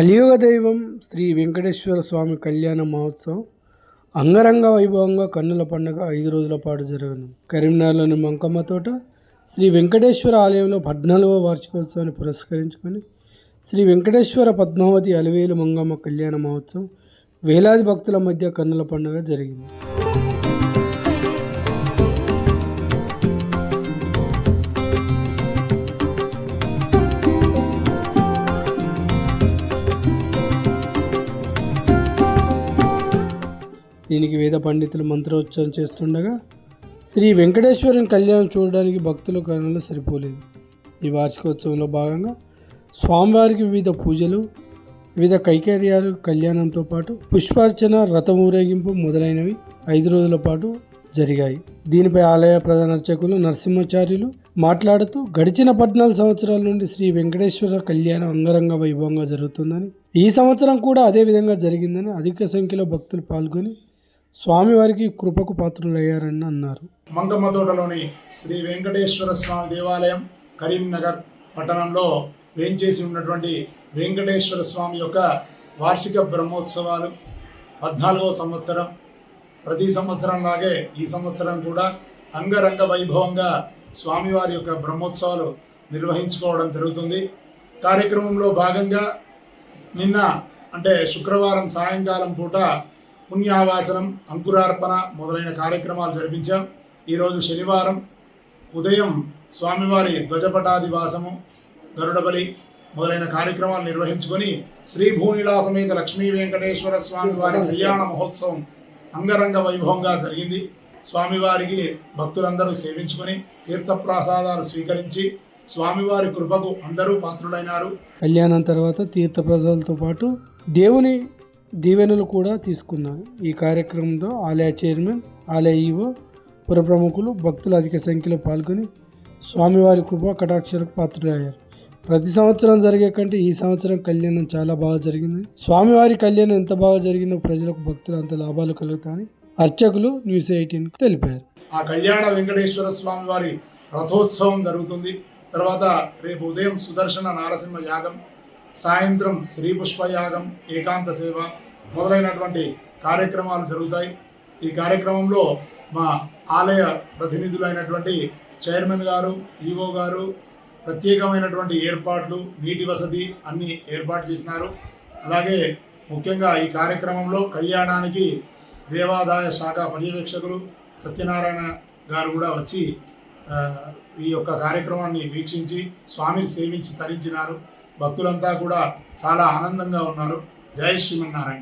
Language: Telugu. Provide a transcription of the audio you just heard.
కలియుగ దైవం శ్రీ వెంకటేశ్వర స్వామి కళ్యాణ మహోత్సవం అంగరంగ వైభవంగా కన్నుల పండుగ ఐదు రోజుల పాటు జరగను. కరీంనగర్లోని మంకమ్మ తోట శ్రీ వెంకటేశ్వర ఆలయంలో పద్నాలుగవ వార్షికోత్సవాన్ని పురస్కరించుకొని శ్రీ వెంకటేశ్వర పద్మావతి అలివేలు మంగమ్మ కళ్యాణ మహోత్సవం వేలాది భక్తుల మధ్య కన్నుల పండుగ జరిగింది. దీనికి వేద పండితులు మంత్రోచ్చారం చేస్తుండగా శ్రీ వెంకటేశ్వరుని కళ్యాణం చూడడానికి భక్తుల కనులు సరిపోలేదు. ఈ వార్షికోత్సవంలో భాగంగా స్వామివారికి వివిధ పూజలు వివిధ కైకర్యాలు కళ్యాణంతో పాటు పుష్పార్చన రథం ఊరేగింపు మొదలైనవి ఐదు రోజుల పాటు జరిగాయి. దీనిపై ఆలయ ప్రధాన అర్చకులు నరసింహాచార్యులు మాట్లాడుతూ గడిచిన పద్నాలుగు సంవత్సరాల నుండి శ్రీ వెంకటేశ్వర కళ్యాణం అంగరంగ వైభవంగా జరుగుతుందని ఈ సంవత్సరం కూడా అదే విధంగా జరిగిందని అధిక సంఖ్యలో భక్తులు పాల్గొని స్వామివారికి కృపకు పాత్రులయ్యారని అన్నారు. మంగమ్మతోటలోని శ్రీ వెంకటేశ్వర స్వామి దేవాలయం కరీంనగర్ పట్టణంలో వేంచేసి ఉన్నటువంటి వెంకటేశ్వర స్వామి యొక్క వార్షిక బ్రహ్మోత్సవాలు పద్నాలుగో సంవత్సరం. ప్రతి సంవత్సరం లాగే ఈ సంవత్సరం కూడా అంగరంగ వైభవంగా స్వామివారి యొక్క బ్రహ్మోత్సవాలు నిర్వహించుకోవడం జరుగుతుంది. కార్యక్రమంలో భాగంగా నిన్న అంటే శుక్రవారం సాయంకాలం పూట పుణ్యావాచనం అంకురార్పణ మొదలైన కార్యక్రమాలు జరిపించాం. ఈరోజు శనివారం ఉదయం స్వామివారి ధ్వజపటాదివాసము గరుడబలి మొదలైన కార్యక్రమాలు నిర్వహించుకొని శ్రీ భూనిలా సమేత లక్ష్మీ వెంకటేశ్వర స్వామి వారి కళ్యాణ మహోత్సవం అంగరంగ వైభవంగా జరిగింది. స్వామివారికి భక్తులందరూ సేవించుకొని తీర్థప్రసాదాలు స్వీకరించి స్వామివారి కృపకు అందరూ పాత్రులైనారు. కళ్యాణం తర్వాత తీర్థప్రసాదాలతో పాటు దేవుని దీవెనలు కూడా తీసుకున్నారు ఈ కార్యక్రమంలో ఆలయ చైర్మన్ ఆలయ ఈవో పుర ప్రముఖులు భక్తులు అధిక సంఖ్యలో పాల్గొని స్వామివారి కృప కటాక్షలకు పాత్రులయ్యారు. ప్రతి సంవత్సరం జరిగే కంటే ఈ సంవత్సరం కళ్యాణం చాలా బాగా జరిగింది. స్వామివారి కళ్యాణం ఎంత బాగా జరిగిందో ప్రజలకు భక్తులు అంత లాభాలు కలుగుతాయని అర్చకులు న్యూస్ ఎయిటీన్ తెలిపారు. ఆ కళ్యాణ వెంకటేశ్వర స్వామి వారి రథోత్సవం జరుగుతుంది. తర్వాత రేపు ఉదయం సుదర్శన నారసింహ యాగం సాయంత్రం శ్రీ పుష్పయాగం ఏకాంత సేవ మొదలైనటువంటి కార్యక్రమాలు జరుగుతాయి. ఈ కార్యక్రమంలో మా ఆలయ ప్రతినిధులైనటువంటి చైర్మన్ గారు ఈవో గారు ప్రత్యేకమైనటువంటి ఏర్పాట్లు నీటి వసతి అన్ని ఏర్పాటు చేసినారు. అలాగే ముఖ్యంగా ఈ కార్యక్రమంలో కళ్యాణానికి దేవాదాయ శాఖ పర్యవేక్షకులు సత్యనారాయణ గారు కూడా వచ్చి ఈ యొక్క కార్యక్రమాన్ని వీక్షించి స్వామిని సేవించి తరించినారు. భక్తులంతా కూడా చాలా ఆనందంగా ఉన్నారు. జై శ్రీమన్నారాయణ.